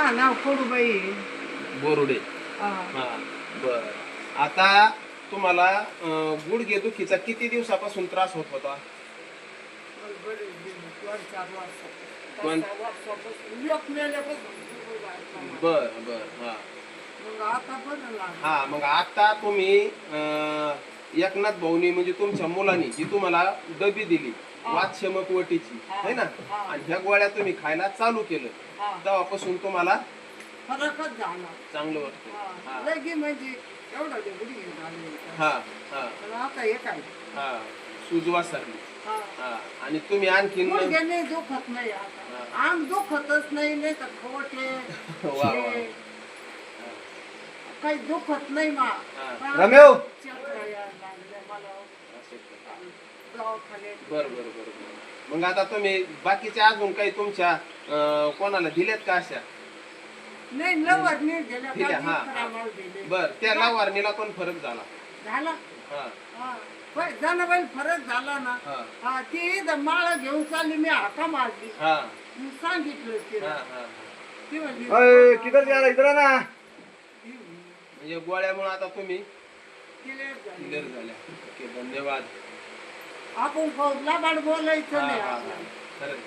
हा, नाव कडूबाई बोरुडे हा. हा बर आता तुम्हाला अं, गुडघे दुखीचा किती दिवसापासून त्रास होत होता बरेच दिवस, दोन चार वर्षापासून. दोन- पाच-सहा वर्षापासून. लोक मेल्यापासून सुरू झालं. बर बर हा मग आता बरं लागलं. हा मग आता तुम्ही अं, एकनाथ भाऊनी म्हणजे तुमच्या मुलांनी जी तुम्हाला डबी दिली. वातशमक वटीची हा. है ना. आणि ह्या गोळ्या तुम्ही खायला चालू केलं. तेव्हापासून तुम्हाला फरकच झाला चांगलं वाटतं. हा. लगी म्हणजे एवढं हा हा. आता हे काय? हा. हा. हा. आणि तुम्ही दुखत नाही दुखतच नाही नाही तर खोटे. हे. काही दुखत नाही मा. रमेव! दवाखान्यात. बर बर बर बर. मग आता तुम्ही बाकीच्या अजून काही तुमच्या अं, कोणाला दिल्यात का अशा? नाही दिल्या, हा, दिले. बर त्या लावारणीला पण फरक झाला. झाला? हा. हा. पण जनाबाई फरक झाला ना. हा. हा ती इथं माळ घेऊन चालली मी हाका मारली. हा. मी सांगितलं हा तिला हा. ती म्हणली अय किधर जा रहा इधर ना म्हणजे गोळ्यामुळे आता तुम्ही क्लिअर झाली. क्लिअर झाल्या. ओके धन्यवाद. आपण फ- लबाड बोलायचं हा नाही हा हा. आपल्याला. खरंच